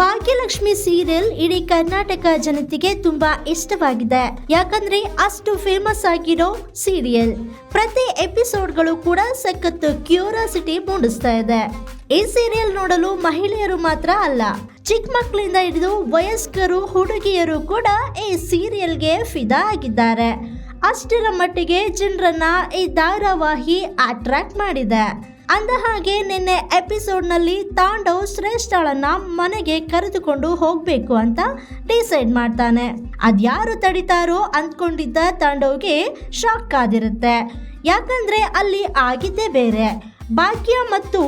Bhagyalakshmi serial ಇಡೀ ಕರ್ನಾಟಕ ಜನತೆಗೆ ತುಂಬಾ ಇಷ್ಟವಾಗಿದೆ. ಯಾಕಂದ್ರೆ ಅಷ್ಟು ಫೇಮಸ್ ಆಗಿರೋ ಸೀರಿಯಲ್. ಪ್ರತಿ ಎಪಿಸೋಡ್ಗಳು ಕೂಡ ಸಖತ್ತು ಕ್ಯೂರಿಯಾಸಿಟಿ ಮೂಡಿಸ್ತಾ ಇದೆ. ಈ ಸೀರಿಯಲ್ ನೋಡಲು ಮಹಿಳೆಯರು ಮಾತ್ರ ಅಲ್ಲ, ಚಿಕ್ಕ ಮಕ್ಕಳಿಂದ ಹಿಡಿದು ವಯಸ್ಕರು, ಹುಡುಗಿಯರು ಕೂಡ ಈ ಸೀರಿಯಲ್ಗೆ ಫಿದಾ ಆಗಿದ್ದಾರೆ. ಅಷ್ಟರ ಮಟ್ಟಿಗೆ ಜನರನ್ನ ಈ ಧಾರಾವಾಹಿ ಅಟ್ರಾಕ್ಟ್ ಮಾಡಿದೆ. ಅಂದ ಹಾಗೆ ನಿನ್ನೆ ಎಪಿಸೋಡ್ನಲ್ಲಿ ತಾಂಡವ್ ಶ್ರೇಷ್ಠಳನ್ನ ಮನೆಗೆ ಕರೆದುಕೊಂಡು ಹೋಗ್ಬೇಕು ಅಂತ ಡಿಸೈಡ್ ಮಾಡ್ತಾನೆ. ಅದ್ಯಾರು ತಡಿತಾರೋ ಅಂದ್ಕೊಂಡಿದ್ದ ತಾಂಡವ್ಗೆ ಶಾಕ್ ಆದಿರುತ್ತೆ ಯಾಕಂದ್ರೆ ಅಲ್ಲಿ ಆಗಿದ್ದೇ ಬೇರೆ. ಭಾಗ್ಯ ಮತ್ತು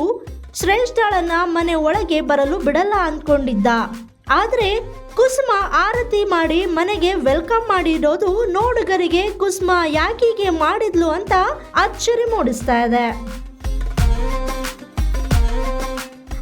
ಶ್ರೇಷ್ಠಳನ್ನ ಮನೆ ಒಳಗೆ ಬರಲು ಬಿಡಲ್ಲ ಅಂದ್ಕೊಂಡಿದ್ದ. ಆದ್ರೆ ಕುಸುಮ ಆರತಿ ಮಾಡಿ ಮನೆಗೆ ವೆಲ್ಕಮ್ ಮಾಡಿರೋದು ನೋಡುಗರಿಗೆ ಕುಸುಮ ಯಾಕೀಗೆ ಮಾಡಿದ್ಲು ಅಂತ ಅಚ್ಚರಿ ಮೂಡಿಸ್ತಾ ಇದೆ.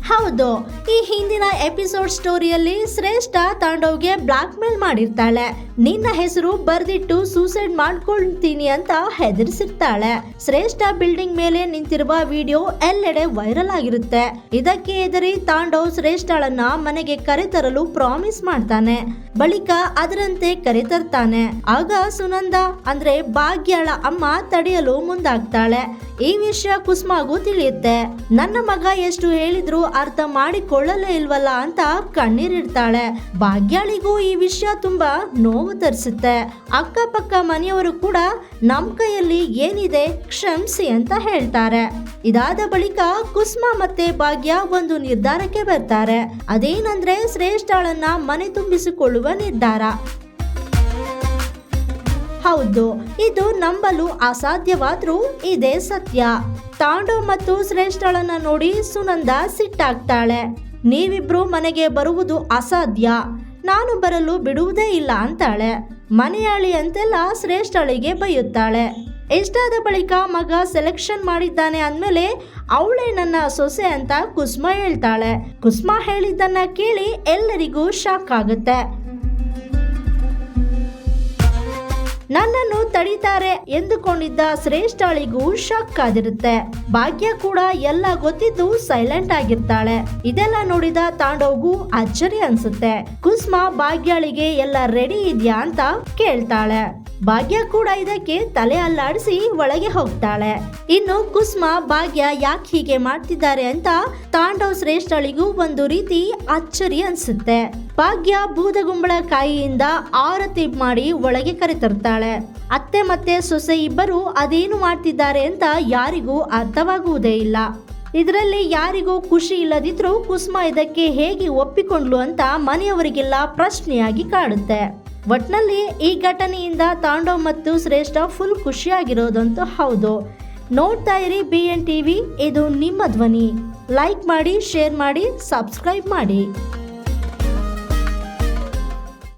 ಹೌದು, ಈ ಹಿಂದಿನ ಎಪಿಸೋಡ್ ಸ್ಟೋರಿಯಲ್ಲಿ ಶ್ರೇಷ್ಠ ತಾಂಡವ್ಗೆ ಬ್ಲಾಕ್ ಮೇಲ್ ಮಾಡಿರ್ತಾಳೆ. ನಿನ್ನ ಹೆಸರು ಬರ್ದಿಟ್ಟು ಸೂಸೈಡ್ ಮಾಡ್ಕೊಳ್ತೀನಿ ಅಂತ ಹೆದರಿಸಿರ್ತಾಳೆ. ಶ್ರೇಷ್ಠ ಬಿಲ್ಡಿಂಗ್ ಮೇಲೆ ನಿಂತಿರುವ ವಿಡಿಯೋ ಎಲ್ಲೆಡೆ ವೈರಲ್ ಆಗಿರುತ್ತೆ. ಇದಕ್ಕೆ ಎದರಿ ತಾಂಡವ್ ಶ್ರೇಷ್ಠಳನ್ನ ಮನೆಗೆ ಕರೆತರಲು ಪ್ರಾಮಿಸ್ ಮಾಡ್ತಾನೆ. ಬಳಿಕ ಅದರಂತೆ ಕರೆತರ್ತಾನೆ. ಆಗ ಸುನಂದ, ಅಂದ್ರೆ ಭಾಗ್ಯಳ ಅಮ್ಮ ತಡೆಯಲು ಮುಂದಾಗ್ತಾಳೆ. ಈ ವಿಷಯ ಕುಸ್ಮಾಗೂ ತಿಳಿಯುತ್ತೆ. ನನ್ನ ಮಗ ಎಷ್ಟು ಹೇಳಿದ್ರು ಅರ್ಥ ಮಾಡಿಕೊಳ್ಳಲೇ ಇಲ್ವಲ್ಲ ಅಂತ ಕಣ್ಣೀರಿಡ್ತಾಳೆ. ಭಾಗ್ಯಾಳಿಗೂ ಈ ವಿಷಯ ತುಂಬಾ ನೋವು ತರಿಸುತ್ತೆ. ಅಕ್ಕಪಕ್ಕ ಮನೆಯವರು ಕೂಡ ನಮ್ ಕೈಯಲ್ಲಿ ಏನಿದೆ ಕ್ಷಮಿಸಿ ಅಂತ ಹೇಳ್ತಾರೆ. ಇದಾದ ಬಳಿಕ ಕುಸ್ಮಾ ಮತ್ತೆ ಭಾಗ್ಯ ಒಂದು ನಿರ್ಧಾರಕ್ಕೆ ಬರ್ತಾರೆ. ಅದೇನಂದ್ರೆ ಶ್ರೇಷ್ಠಳನ್ನ ಮನೆ ತುಂಬಿಸಿಕೊಳ್ಳುವ ನಿರ್ಧಾರ ಹೌದು, ಇದು ನಂಬಲು ಅಸಾಧ್ಯವಾದರೂ ಇದೇ ಸತ್ಯ. ತಾಂಡು ಮತ್ತು ಶ್ರೇಷ್ಠಳನ್ನ ನೋಡಿ ಸುನಂದ ಸಿಟ್ಟಾಗ್ತಾಳೆ. ನೀವಿಬ್ರು ಮನೆಗೆ ಬರುವುದು ಅಸಾಧ್ಯ. ನಾನು ಬರಲು ಬಿಡುವುದೇ ಇಲ್ಲ ಅಂತಾಳೆ. ಮನೆಯಾಳಿ ಅಂತೆಲ್ಲ ಶ್ರೇಷ್ಠಳಿಗೆ ಬೈಯುತ್ತಾಳೆ. ಇಷ್ಟಾದ ಬಳಿಕ ಮಗ ಸೆಲೆಕ್ಷನ್ ಮಾಡಿದ್ದಾನೆ ಅಂದಮೇಲೆ ಅವಳೇ ನನ್ನ ಸೊಸೆ ಅಂತ ಕುಸ್ಮಾ ಹೇಳ್ತಾಳೆ. ಕುಸ್ಮಾ ಹೇಳಿದ್ದನ್ನ ಕೇಳಿ ಎಲ್ಲರಿಗೂ ಶಾಕ್ ಆಗುತ್ತೆ. ನನ್ನನ್ನು ತಡೀತಾರೆ ಎಂದುಕೊಂಡಿದ್ದ ಶ್ರೇಷ್ಠಳಿಗೂ ಶಾಕ್ ಆಗಿರುತ್ತೆ. ಭಾಗ್ಯ ಕೂಡ ಎಲ್ಲ ಗೊತ್ತಿದ್ದು ಸೈಲೆಂಟ್ ಆಗಿರ್ತಾಳೆ. ಇದೆಲ್ಲ ನೋಡಿದ ತಾಂಡವ್ಗೂ ಅಚ್ಚರಿ ಅನ್ಸುತ್ತೆ. ಕುಸ್ಮಾ ಭಾಗ್ಯಳಿಗೆ ಎಲ್ಲ ರೆಡಿ ಇದ್ಯಾ ಅಂತ ಕೇಳ್ತಾಳೆ. ಭಾಗ್ಯ ಕೂಡ ಇದಕ್ಕೆ ತಲೆ ಅಲ್ಲಾಡಿಸಿ ಒಳಗೆ ಹೋಗ್ತಾಳೆ. ಇನ್ನು ಕುಸ್ಮ ಭಾಗ್ಯ ಯಾಕೆ ಹೀಗೆ ಮಾಡ್ತಿದ್ದಾರೆ ಅಂತ ತಾಂಡವ್ ಶ್ರೇಷ್ಠಳಿಗೂ ಒಂದು ರೀತಿ ಅಚ್ಚರಿ ಅನ್ಸುತ್ತೆ. ಭಾಗ್ಯ ಬೂದಗುಂಬಳಕಾಯಿಯಿಂದ ಆರತಿ ಮಾಡಿ ಒಳಗೆ ಕರೆತರ್ತಾಳೆ. ಅತ್ತೆ ಮತ್ತೆ ಸೊಸೆ ಇಬ್ಬರು ಅದೇನು ಮಾಡ್ತಿದ್ದಾರೆ ಅಂತ ಯಾರಿಗೂ ಅರ್ಥವಾಗುವುದೇ ಇಲ್ಲ. ಇದರಲ್ಲಿ ಯಾರಿಗೂ ಖುಷಿ ಇಲ್ಲದಿದ್ರೂ ಕುಸ್ಮ ಇದಕ್ಕೆ ಹೇಗೆ ಒಪ್ಪಿಕೊಂಡ್ಲು ಅಂತ ಮನೆಯವರಿಗೆಲ್ಲ ಪ್ರಶ್ನೆಯಾಗಿ ಕಾಡುತ್ತೆ. ಒಟ್ನಲ್ಲಿ ಈ ಘಟನೆಯಿಂದ ತಾಂಡವ್ ಮತ್ತು ಶ್ರೇಷ್ಠ ಫುಲ್ ಖುಷಿಯಾಗಿರೋದಂತೂ ಹೌದು. ನೋಡ್ತಾ ಇರಿ ಬಿ ಎನ್ ಟಿವಿ ಇದು ನಿಮ್ಮ ಧ್ವನಿ. ಲೈಕ್ ಮಾಡಿ, ಶೇರ್ ಮಾಡಿ, ಸಬ್ಸ್ಕ್ರೈಬ್ ಮಾಡಿ.